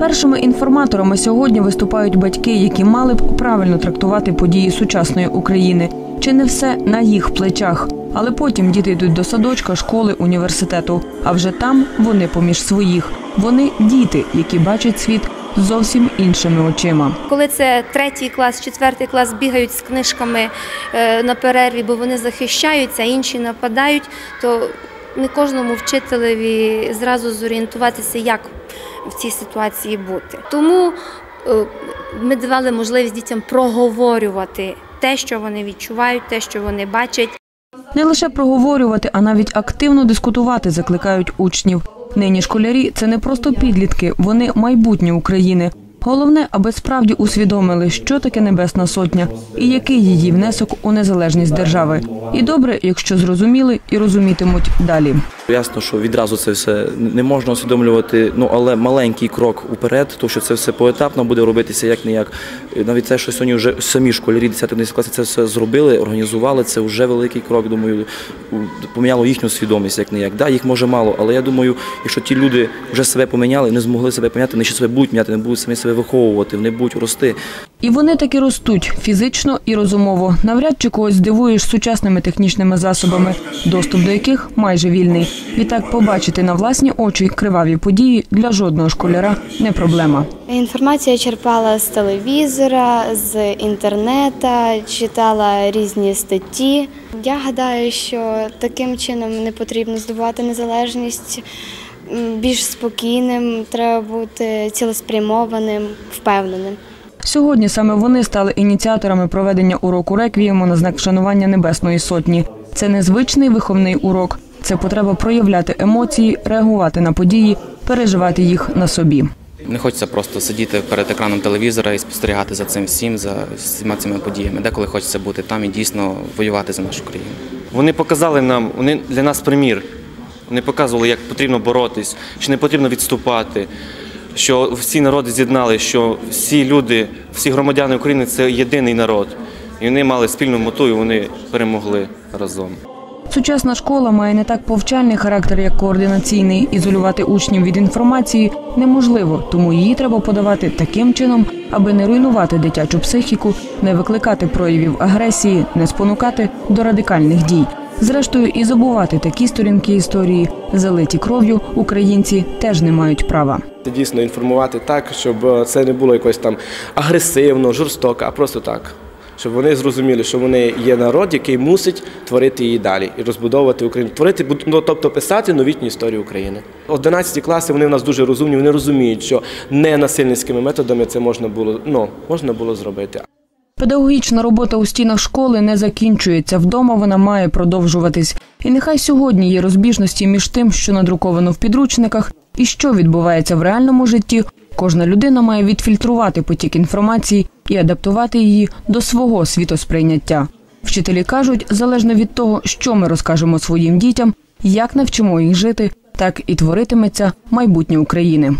Першими інформаторами сьогодні виступають батьки, які мали б правильно трактувати події сучасної України. Чи не все на їх плечах? Але потім діти йдуть до садочка, школи, університету. А вже там вони поміж своїх. Вони діти, які бачать світ зовсім іншими очима. Коли це третій клас, четвертий клас бігають з книжками е, на перерві, бо вони захищаються, інші нападають, то не кожному вчителеві зразу зорієнтуватися, як в цій ситуації бути. Тому е, ми давали можливість дітям проговорювати те, що вони відчувають, те, що вони бачать. Не лише проговорювати, а навіть активно дискутувати закликають учнів. Нині школярі це не просто підлітки, вони майбутнє України. Головне, аби справді усвідомили, що таке Небесна Сотня і який її внесок у незалежність держави. І добре, якщо зрозуміли і розумітимуть далі. Ясно, що відразу це все не можна усвідомлювати, ну але маленький крок уперед, то що це все поетапно буде робитися як не як. Навіть те, що сьогодні вже самі школярі 10 класі це все зробили, організували. Це вже великий крок. Думаю, поміняло їхню свідомість, як не як. Да, їх може мало, але я думаю, якщо ті люди вже себе поміняли, не змогли себе поміняти, вони ще себе будуть міняти, не будуть самі себе виховувати, вони будуть рости. І вони таки ростуть фізично і розумово. Навряд чи когось здивуєш сучасними технічними засобами, доступ до яких майже вільний. Відтак побачити на власні очі криваві події для жодного школяра не проблема. Інформацію я черпала з телевізора, з інтернету, читала різні статті. Я гадаю, що таким чином не потрібно здобувати незалежність. Більш спокійним, треба бути цілеспрямованим, впевненим. Сьогодні саме вони стали ініціаторами проведення уроку реквієму на знак вшанування Небесної Сотні. Це незвичний виховний урок. Це потреба проявляти емоції, реагувати на події, переживати їх на собі. Не хочеться просто сидіти перед екраном телевізора і спостерігати за цим всім, за всіма цими подіями. Деколи хочеться бути там і дійсно воювати за нашу країну. Вони показали нам, вони для нас примір. Вони показували, як потрібно боротись, що не потрібно відступати, що всі народи з'єднали, що всі люди, всі громадяни України це єдиний народ. І вони мали спільну мету, і вони перемогли разом. Сучасна школа має не так повчальний характер, як координаційний. Ізолювати учнів від інформації неможливо, тому її треба подавати таким чином, аби не руйнувати дитячу психіку, не викликати проявів агресії, не спонукати до радикальних дій. Зрештою, і забувати такі сторінки історії, залиті кров'ю, українці теж не мають права. Дійсно інформувати так, щоб е, це не було якось там агресивно, жорстоко, а просто так. Щоб вони зрозуміли, що вони є народ, який мусить творити її далі і розбудовувати Україну, творити, ну, тобто писати новітню історію України. 11 класи вони в нас дуже розумні, вони розуміють, що не насильницькими методами це можна було, ну, можна було зробити. Педагогічна робота у стінах школи не закінчується. Вдома вона має продовжуватись. І нехай сьогодні є розбіжності між тим, що надруковано в підручниках, і що відбувається в реальному житті. Кожна людина має відфільтрувати потік інформації і адаптувати її до свого світосприйняття. Вчителі кажуть, залежно від того, що ми розкажемо своїм дітям, як навчимо їх жити, так і творитиметься майбутнє України.